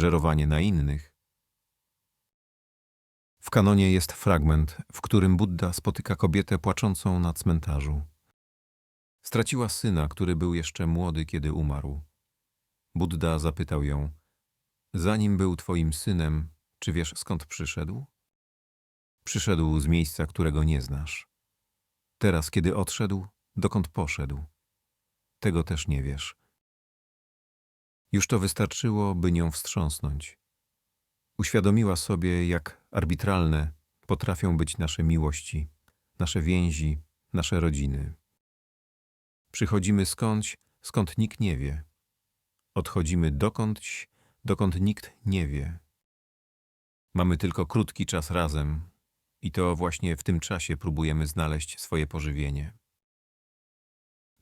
żerowanie na innych. W kanonie jest fragment, w którym Buddha spotyka kobietę płaczącą na cmentarzu. Straciła syna, który był jeszcze młody, kiedy umarł. Buddha zapytał ją: Zanim był twoim synem, czy wiesz skąd przyszedł? Przyszedł z miejsca, którego nie znasz. Teraz, kiedy odszedł, dokąd poszedł? Tego też nie wiesz. Już to wystarczyło, by nią wstrząsnąć. Uświadomiła sobie, jak arbitralne potrafią być nasze miłości, nasze więzi, nasze rodziny. Przychodzimy skądś, skąd nikt nie wie. Odchodzimy dokądś, dokąd nikt nie wie. Mamy tylko krótki czas razem i to właśnie w tym czasie próbujemy znaleźć swoje pożywienie.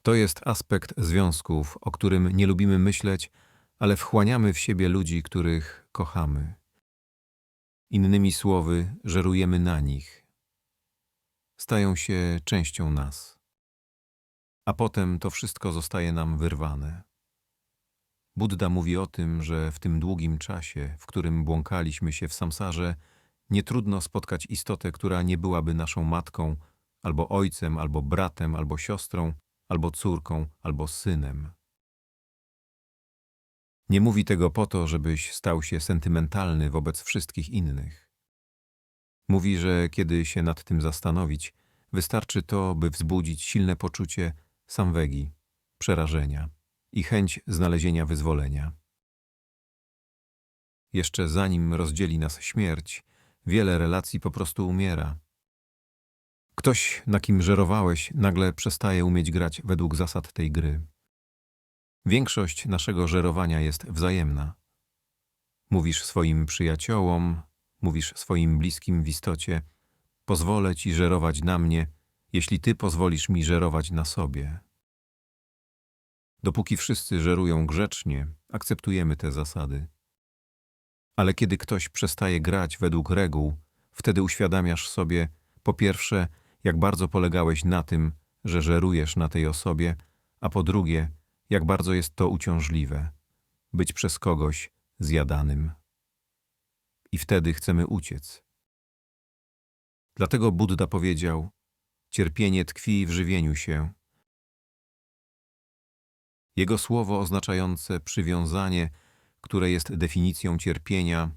To jest aspekt związków, o którym nie lubimy myśleć, ale wchłaniamy w siebie ludzi, których kochamy. Innymi słowy, żerujemy na nich. Stają się częścią nas. A potem to wszystko zostaje nam wyrwane. Buddha mówi o tym, że w tym długim czasie, w którym błąkaliśmy się w samsarze, nie trudno spotkać istotę, która nie byłaby naszą matką, albo ojcem, albo bratem, albo siostrą, albo córką, albo synem. Nie mówi tego po to, żebyś stał się sentymentalny wobec wszystkich innych. Mówi, że kiedy się nad tym zastanowić, wystarczy to, by wzbudzić silne poczucie samwegi, przerażenia i chęć znalezienia wyzwolenia. Jeszcze zanim rozdzieli nas śmierć, wiele relacji po prostu umiera. Ktoś, na kim żerowałeś, nagle przestaje umieć grać według zasad tej gry. Większość naszego żerowania jest wzajemna. Mówisz swoim przyjaciołom, mówisz swoim bliskim w istocie, pozwolę ci żerować na mnie, jeśli ty pozwolisz mi żerować na sobie. Dopóki wszyscy żerują grzecznie, akceptujemy te zasady. Ale kiedy ktoś przestaje grać według reguł, wtedy uświadamiasz sobie, po pierwsze, jak bardzo polegałeś na tym, że żerujesz na tej osobie, a po drugie, jak bardzo jest to uciążliwe być przez kogoś zjadanym. I wtedy chcemy uciec. Dlatego Buddha powiedział: Cierpienie tkwi w żywieniu się. Jego słowo oznaczające przywiązanie, które jest definicją cierpienia,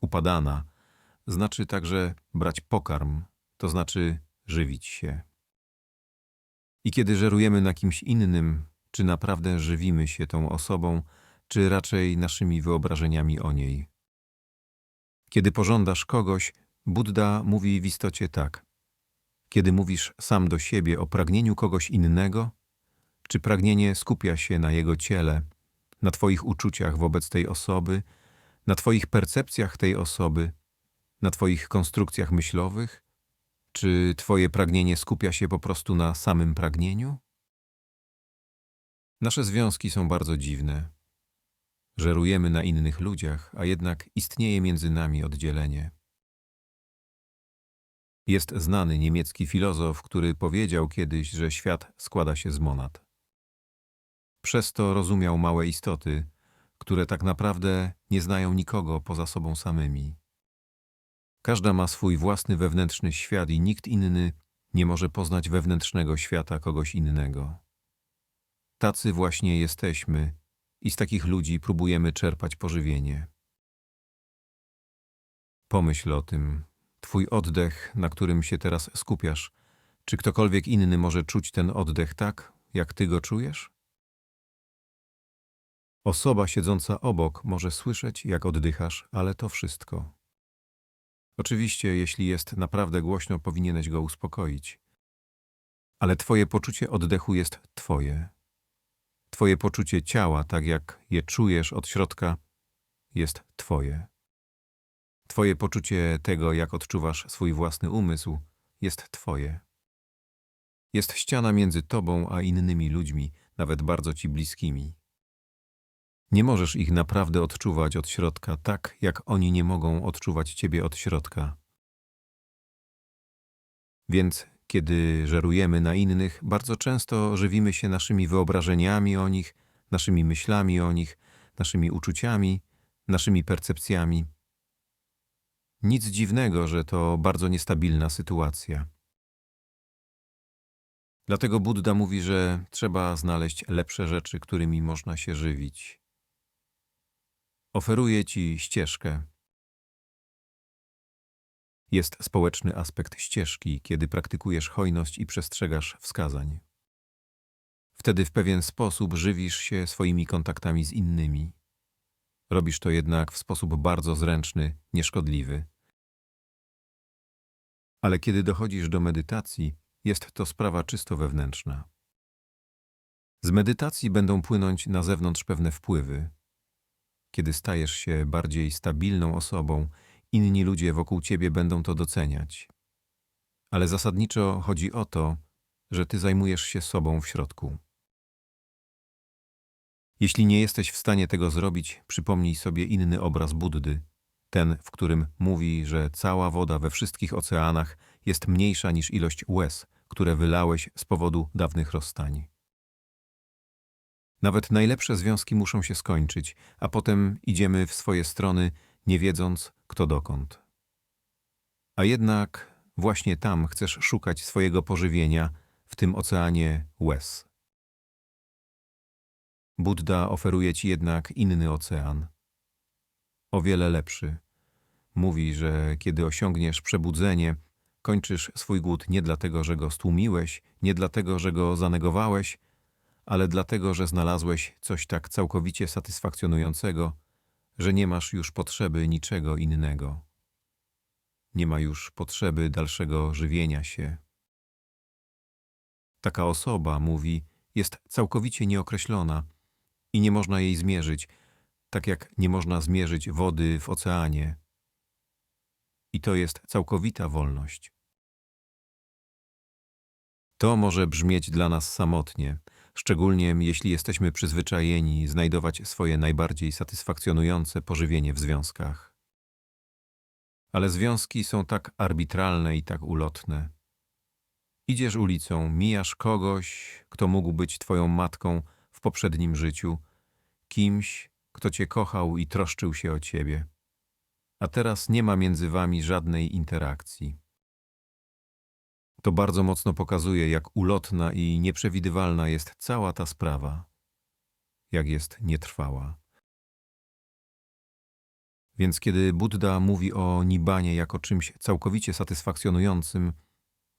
upadana, znaczy także brać pokarm, to znaczy żywić się. I kiedy żerujemy na kimś innym, czy naprawdę żywimy się tą osobą, czy raczej naszymi wyobrażeniami o niej. Kiedy pożądasz kogoś, Buddha mówi w istocie tak. Kiedy mówisz sam do siebie o pragnieniu kogoś innego, czy pragnienie skupia się na jego ciele, na Twoich uczuciach wobec tej osoby, na Twoich percepcjach tej osoby, na Twoich konstrukcjach myślowych, czy Twoje pragnienie skupia się po prostu na samym pragnieniu? Nasze związki są bardzo dziwne. Żerujemy na innych ludziach, a jednak istnieje między nami oddzielenie. Jest znany niemiecki filozof, który powiedział kiedyś, że świat składa się z monad. Przez to rozumiał małe istoty, które tak naprawdę nie znają nikogo poza sobą samymi. Każda ma swój własny wewnętrzny świat i nikt inny nie może poznać wewnętrznego świata kogoś innego. Tacy właśnie jesteśmy i z takich ludzi próbujemy czerpać pożywienie. Pomyśl o tym. Twój oddech, na którym się teraz skupiasz, czy ktokolwiek inny może czuć ten oddech tak, jak ty go czujesz? Osoba siedząca obok może słyszeć, jak oddychasz, ale to wszystko. Oczywiście, jeśli jest naprawdę głośno, powinieneś go uspokoić. Ale twoje poczucie oddechu jest twoje. Twoje poczucie ciała, tak jak je czujesz od środka, jest Twoje. Twoje poczucie tego, jak odczuwasz swój własny umysł, jest Twoje. Jest ściana między Tobą a innymi ludźmi, nawet bardzo Ci bliskimi. Nie możesz ich naprawdę odczuwać od środka tak, jak oni nie mogą odczuwać Ciebie od środka. Więc kiedy żerujemy na innych, bardzo często żywimy się naszymi wyobrażeniami o nich, naszymi myślami o nich, naszymi uczuciami, naszymi percepcjami. Nic dziwnego, że to bardzo niestabilna sytuacja. Dlatego Buddha mówi, że trzeba znaleźć lepsze rzeczy, którymi można się żywić. Oferuje ci ścieżkę. Jest społeczny aspekt ścieżki, kiedy praktykujesz hojność i przestrzegasz wskazań. Wtedy w pewien sposób żywisz się swoimi kontaktami z innymi. Robisz to jednak w sposób bardzo zręczny, nieszkodliwy. Ale kiedy dochodzisz do medytacji, jest to sprawa czysto wewnętrzna. Z medytacji będą płynąć na zewnątrz pewne wpływy. Kiedy stajesz się bardziej stabilną osobą, inni ludzie wokół ciebie będą to doceniać. Ale zasadniczo chodzi o to, że ty zajmujesz się sobą w środku. Jeśli nie jesteś w stanie tego zrobić, przypomnij sobie inny obraz Buddy, ten, w którym mówi, że cała woda we wszystkich oceanach jest mniejsza niż ilość łez, które wylałeś z powodu dawnych rozstań. Nawet najlepsze związki muszą się skończyć, a potem idziemy w swoje strony, nie wiedząc, kto dokąd. A jednak właśnie tam chcesz szukać swojego pożywienia, w tym oceanie łez. Buddha oferuje ci jednak inny ocean. O wiele lepszy. Mówi, że kiedy osiągniesz przebudzenie, kończysz swój głód nie dlatego, że go stłumiłeś, nie dlatego, że go zanegowałeś, ale dlatego, że znalazłeś coś tak całkowicie satysfakcjonującego, że nie masz już potrzeby niczego innego. Nie ma już potrzeby dalszego żywienia się. Taka osoba, mówi, jest całkowicie nieokreślona i nie można jej zmierzyć, tak jak nie można zmierzyć wody w oceanie. I to jest całkowita wolność. To może brzmieć dla nas samotnie, szczególnie jeśli jesteśmy przyzwyczajeni znajdować swoje najbardziej satysfakcjonujące pożywienie w związkach. Ale związki są tak arbitralne i tak ulotne. Idziesz ulicą, mijasz kogoś, kto mógł być twoją matką w poprzednim życiu, kimś, kto cię kochał i troszczył się o ciebie. A teraz nie ma między wami żadnej interakcji. To bardzo mocno pokazuje, jak ulotna i nieprzewidywalna jest cała ta sprawa, jak jest nietrwała. Więc kiedy Buddha mówi o Nibanie jako czymś całkowicie satysfakcjonującym,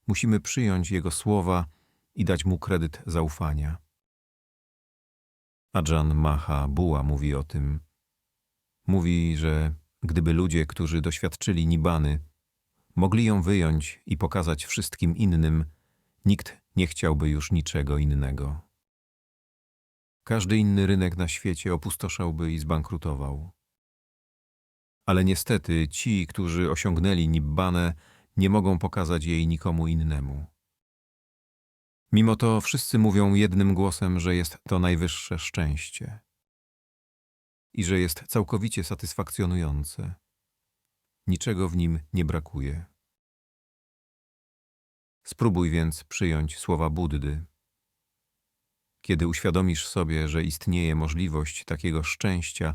musimy przyjąć jego słowa i dać mu kredyt zaufania. Ajahn Maha Buła mówi o tym. Mówi, że gdyby ludzie, którzy doświadczyli Nibany, mogli ją wyjąć i pokazać wszystkim innym, nikt nie chciałby już niczego innego. Każdy inny rynek na świecie opustoszałby i zbankrutował. Ale niestety ci, którzy osiągnęli Nibbanę, nie mogą pokazać jej nikomu innemu. Mimo to wszyscy mówią jednym głosem, że jest to najwyższe szczęście i że jest całkowicie satysfakcjonujące. Niczego w nim nie brakuje. Spróbuj więc przyjąć słowa Buddy. Kiedy uświadomisz sobie, że istnieje możliwość takiego szczęścia,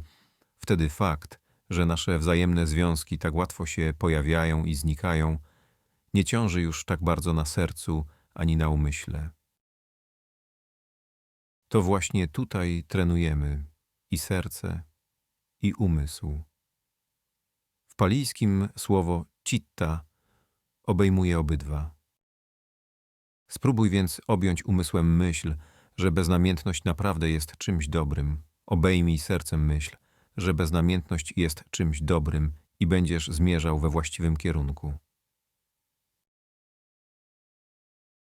wtedy fakt, że nasze wzajemne związki tak łatwo się pojawiają i znikają, nie ciąży już tak bardzo na sercu ani na umyśle. To właśnie tutaj trenujemy i serce, i umysł. W palijskim słowo citta obejmuje obydwa. Spróbuj więc objąć umysłem myśl, że beznamiętność naprawdę jest czymś dobrym. Obejmij sercem myśl, że beznamiętność jest czymś dobrym i będziesz zmierzał we właściwym kierunku.